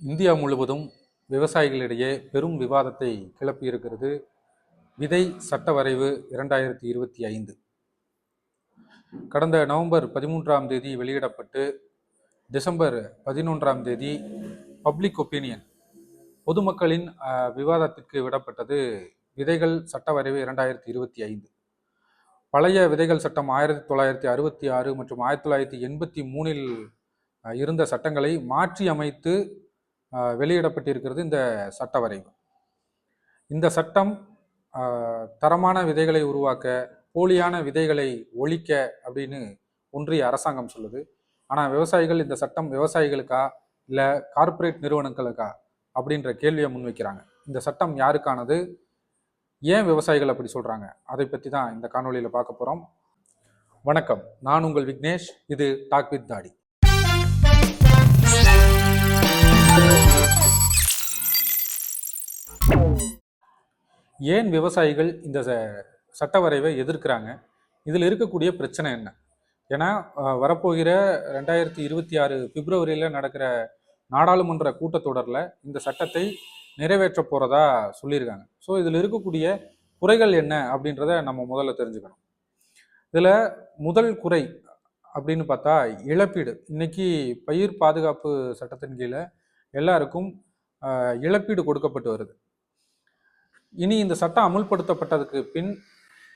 India முழுவதும் விவசாயிகளிடையே பெரும் விவாதத்தை கிளப்பியிருக்கிறது விதை சட்ட வரைவு இரண்டாயிரத்தி இருபத்தி ஐந்து. கடந்த நவம்பர் பதிமூன்றாம் தேதி வெளியிடப்பட்டு டிசம்பர் பதினொன்றாம் தேதி பப்ளிக் ஒப்பீனியன் பொதுமக்களின் விவாதத்துக்கு விவாதத்திற்கு விடப்பட்டது விதைகள் சட்ட வரைவு இரண்டாயிரத்தி இருபத்தி ஐந்து. பழைய விதைகள் சட்டம் ஆயிரத்தி தொள்ளாயிரத்தி அறுபத்தி ஆறு மற்றும் ஆயிரத்தி தொள்ளாயிரத்தி எண்பத்தி மூணில் இருந்த சட்டங்களை மாற்றி அமைத்து வெளியிடப்பட்டிருக்கிறது இந்த சட்ட வரைவு. இந்த சட்டம் தரமான விதைகளை உருவாக்க போலியான விதைகளை ஒழிக்க அப்படின்னு ஒன்றிய அரசாங்கம் சொல்லுது. ஆனால் விவசாயிகள் இந்த சட்டம் விவசாயிகளுக்கா இல்லை கார்ப்பரேட் நிறுவனங்களுக்கா அப்படின்ற கேள்வியை முன்வைக்கிறாங்க. இந்த சட்டம் யாருக்கானது? ஏன் விவசாயிகள் அப்படி சொல்கிறாங்க அதை பற்றி தான் இந்த காணொலியில் பார்க்க போகிறோம் வணக்கம். நான் உங்கள் விக்னேஷ். இது டாக் வித் தாடி. ஏன் விவசாயிகள் இந்த ச- சட்ட வரைவை எதிர்க்கிறாங்க? இதில் இருக்கக்கூடிய பிரச்சனை என்ன? ஏன்னா வரப்போகிற ரெண்டாயிரத்தி இருபத்தி ஆறு பிப்ரவரியில் நடக்கிற நாடாளுமன்ற கூட்டத்தொடரில் இந்த சட்டத்தை நிறைவேற்ற போகிறதா சொல்லியிருக்காங்க. ஸோ இதில் இருக்கக்கூடிய குறைகள் என்ன அப்படின்றத நம்ம முதல்ல தெரிஞ்சுக்கணும். இதில் முதல் குறை அப்படின்னு பார்த்தா இழப்பீடு. இன்னைக்கு பயிர் பாதுகாப்பு சட்டத்தின் கீழே எல்லாருக்கும் இழப்பீடு கொடுக்கப்பட்டு வருது. இனி இந்த சட்டம் அமுல்படுத்தப்பட்டதுக்கு பின்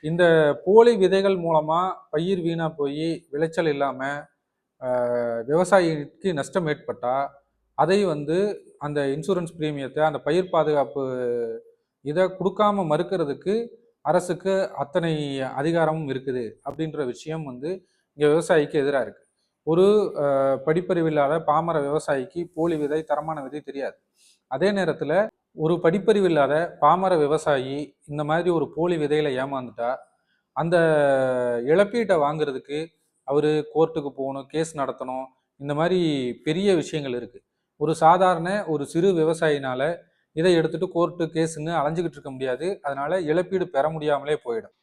இந்த போலி விதைகள் மூலமாக பயிர் வீணாக போய் விளைச்சல் இல்லாமல் விவசாயிக்கு நஷ்டம் ஏற்பட்டால் அதை வந்து அந்த இன்சூரன்ஸ் பிரீமியத்தை அந்த பயிர் பாதுகாப்பு இதை கொடுக்காம மறுக்கிறதுக்கு அரசுக்கு அத்தனை அதிகாரமும் இருக்குது அப்படின்ற விஷயம் வந்து இங்கே விவசாயிக்கு எதிராக இருக்குது ஒரு படிப்பறிவு இல்லாத பாமர விவசாயிக்கு போலி விதை தரமான விதை தெரியாது. அதே நேரத்தில் ஒரு படிப்பறிவு இல்லாத பாமர விவசாயி இந்த மாதிரி ஒரு போலி விதையில ஏமாந்துட்டா அந்த இழப்பீட்டை வாங்குறதுக்கு அவர் கோர்ட்டுக்கு போகணும் கேஸ் நடத்தணும் இந்த மாதிரி பெரிய விஷயங்கள் இருக்குது ஒரு சாதாரண ஒரு சிறு விவசாயினால இதை எடுத்துட்டு கோர்ட்டு கேஸுன்னு அலைஞ்சிக்கிட்டு இருக்க முடியாது. அதனால இழப்பீடு பெற முடியாமலே போயிடும்.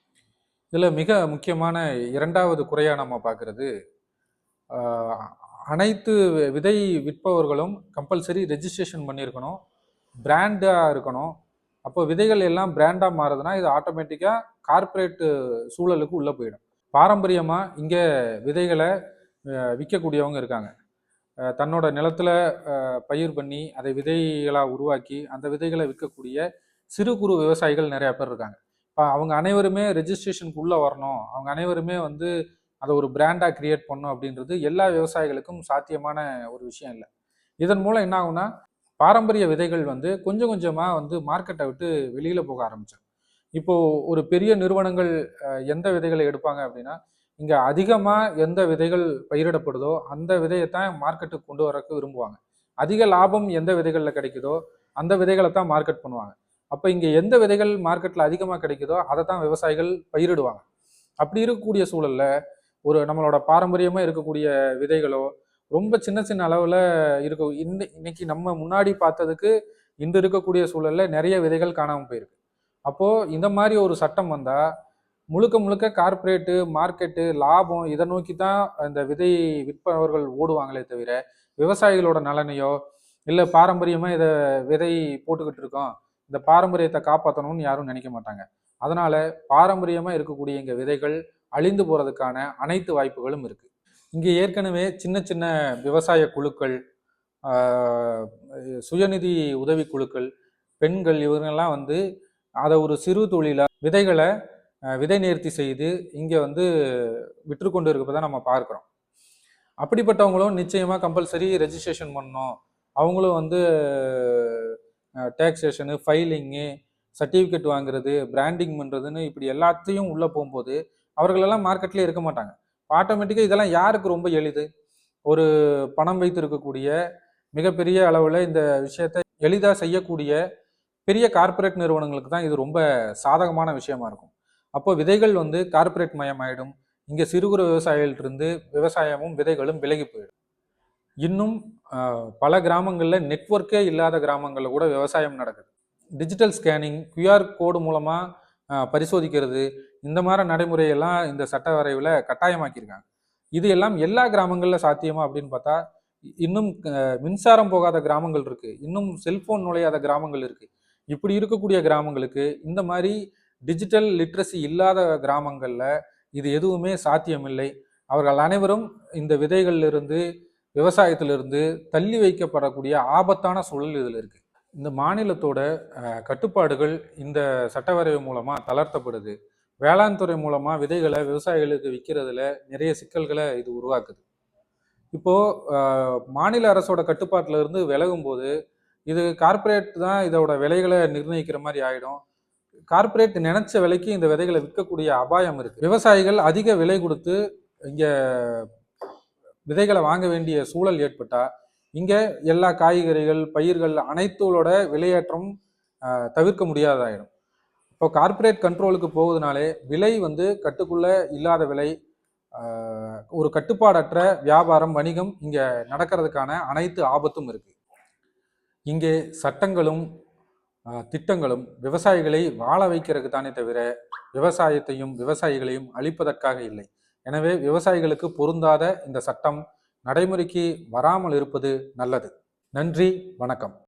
இதில் மிக முக்கியமான இரண்டாவது குறையாக நம்ம பார்க்குறது அனைத்து விதை விற்பவர்களும் கம்பல்சரி ரெஜிஸ்ட்ரேஷன் பண்ணியிருக்கணும். பிராண்டாக இருக்கணும். அப்போ விதைகள் எல்லாம் பிராண்டாக மாறுதுன்னா இது ஆட்டோமேட்டிக்காக கார்ப்பரேட்டு சூழலுக்கு உள்ளே போயிடும். பாரம்பரியமாக இங்கே விதைகளை விற்கக்கூடியவங்க இருக்காங்க. தன்னோட நிலத்துல பயிர் பண்ணி அதை விதைகளாக உருவாக்கி அந்த விதைகளை விற்கக்கூடிய சிறு குறு விவசாயிகள் நிறையா பேர் இருக்காங்க. இப்போ அவங்க அனைவருமே ரெஜிஸ்ட்ரேஷனுக்கு உள்ளே வரணும். அவங்க அனைவருமே வந்து அதை ஒரு பிராண்டாக கிரியேட் பண்ணும் அப்படின்றது எல்லா விவசாயிகளுக்கும் சாத்தியமான ஒரு விஷயம் இல்லை. இதன் மூலம் என்ன ஆகும்னா பாரம்பரிய விதைகள் வந்து கொஞ்சம் கொஞ்சமாக வந்து மார்க்கெட்டை விட்டு வெளியில் போக ஆரம்பிச்சிடும் இப்போது ஒரு பெரிய நிறுவனங்கள் எந்த விதைகளை எடுப்பாங்க அப்படின்னா இங்கே அதிகமாக எந்த விதைகள் பயிரிடப்படுதோ அந்த விதையைத்தான் மார்க்கெட்டுக்கு கொண்டு வரக்கு விரும்புவாங்க. அதிக லாபம் எந்த விதைகளில் கிடைக்குதோ அந்த விதைகளை தான் மார்க்கெட் பண்ணுவாங்க. அப்போ இங்கே எந்த விதைகள் மார்க்கெட்டில் அதிகமாக கிடைக்குதோ அதை தான் விவசாயிகள் பயிரிடுவாங்க. அப்படி இருக்கக்கூடிய சூழல்ல ஒரு நம்மளோட பாரம்பரியமாக இருக்கக்கூடிய விதைகளோ ரொம்ப சின்ன சின்ன அளவில் இருக்க. இன்னை இன்னைக்கு நம்ம முன்னாடி பார்த்ததுக்கு இன்று இருக்கக்கூடிய சூழலில் நிறைய விதைகள் காணாமல் போயிருக்கு. அப்போது இந்த மாதிரி ஒரு சட்டம் வந்தால் முழுக்க முழுக்க கார்ப்பரேட்டு மார்க்கெட்டு லாபம் இதை நோக்கி தான் இந்த விதை விற்பவர்கள் ஓடுவாங்களே தவிர விவசாயிகளோட நலனையோ இல்லை பாரம்பரியமாக இதை விதை போட்டுக்கிட்டு இருக்கோம் இந்த பாரம்பரியத்தை காப்பாற்றணும்னு யாரும் நினைக்க மாட்டாங்க. அதனால் பாரம்பரியமாக இருக்கக்கூடிய இங்கே விதைகள் அழிந்து போகிறதுக்கான அனைத்து வாய்ப்புகளும் இருக்குது இங்கே ஏற்கனவே சின்ன சின்ன விவசாய குழுக்கள் சுயநிதி உதவி குழுக்கள் பெண்கள் இவங்கெல்லாம் வந்து அதை ஒரு சிறு தொழிலாக விதைகளை விதை நேர்த்தி செய்து இங்கே வந்து விற்று கொண்டு இருப்பதை நம்ம பார்க்குறோம். அப்படிப்பட்டவங்களும் நிச்சயமாக கம்பல்சரி ரெஜிஸ்ட்ரேஷன் பண்ணணும். அவங்களும் வந்து டேக்ஸேஷனு ஃபைலிங்கு சர்டிஃபிகேட் வாங்குறது பிராண்டிங் பண்ணுறதுன்னு இப்படி எல்லாத்தையும் உள்ளே போகும்போது அவர்களெல்லாம் மார்க்கெட்லேயே இருக்க மாட்டாங்க. ஆட்டோமேட்டிக்காக இதெல்லாம் யாருக்கு ரொம்ப எளிது? ஒரு பணம் வைத்திருக்கக்கூடிய மிகப்பெரிய அளவில் இந்த விஷயத்தை எளிதாக செய்யக்கூடிய பெரிய கார்ப்பரேட் நிறுவனங்களுக்கு தான் இது ரொம்ப சாதகமான விஷயமா இருக்கும். அப்போ விதைகள் வந்து கார்ப்பரேட் மயமாயிடும். இங்கே சிறு குறு விவசாயிகளிருந்து விவசாயமும் விதைகளும் விலகி போயிடும். இன்னும் பல கிராமங்களில் நெட்ஒர்க்கே இல்லாத கிராமங்களில் கூட விவசாயம் நடக்குது. டிஜிட்டல் ஸ்கேனிங் கியூஆர் கோடு மூலமாக பரிசோதிக்கிறது இந்த மாதிரி நடைமுறையெல்லாம் இந்த சட்ட வரைவில் கட்டாயமாக்கியிருக்காங்க. இது எல்லாம் எல்லா கிராமங்களில் சாத்தியமா அப்படின்னு பார்த்தா இன்னும் மின்சாரம் போகாத கிராமங்கள் இருக்கு. இன்னும் செல்போன் நுழையாத கிராமங்கள் இருக்கு. இப்படி இருக்கக்கூடிய கிராமங்களுக்கு இந்த மாதிரி டிஜிட்டல் லிட்ரஸி இல்லாத கிராமங்களில் இது எதுவுமே சாத்தியமில்லை. அவர்கள் அனைவரும் இந்த விதைகளிலிருந்து விவசாயத்திலிருந்து தள்ளி வைக்கப்படக்கூடிய ஆபத்தான சூழல் இதில் இருக்கு. இந்த மாநிலத்தோட கட்டுப்பாடுகள் இந்த சட்டவரைவு மூலமாக தளர்த்தப்படுது. வேளாண் துறை மூலமாக விதைகளை விவசாயிகளுக்கு விற்கிறதுல நிறைய சிக்கல்களை இது உருவாக்குது. இப்போது மாநில அரசோட கட்டுப்பாட்டில் இருந்து விலகும் போது இது கார்ப்பரேட் தான் இதோட விலைகளை நிர்ணயிக்கிற மாதிரி ஆகிடும் கார்ப்பரேட் நினைச்ச விலைக்கு இந்த விதைகளை விற்கக்கூடிய அபாயம் இருக்குது விவசாயிகள் அதிக விலை கொடுத்து இங்கே விதைகளை வாங்க வேண்டிய சூழல் ஏற்பட்டால் இங்கே எல்லா காய்கறிகள் பயிர்கள் அனைத்தோட விலையேற்றம் தவிர்க்க முடியாதாயிடும் இப்போ கார்ப்பரேட் கண்ட்ரோலுக்கு போகுதுனாலே விலை வந்து கட்டுக்குள்ள இல்லாத விலை ஒரு கட்டுப்பாடற்ற வியாபாரம் வணிகம் இங்கே நடக்கிறதுக்கான அனைத்து ஆபத்தும் இருக்கு. இங்கே சட்டங்களும் திட்டங்களும் விவசாயிகளை வாழ வைக்கிறதுக்கு தானே தவிர விவசாயத்தையும் விவசாயிகளையும் அழிப்பதற்காக இல்லை. எனவே விவசாயிகளுக்கு பொருந்தாத இந்த சட்டம் நடைமுறைக்கு வராமல் இருப்பது நல்லது. நன்றி வணக்கம்.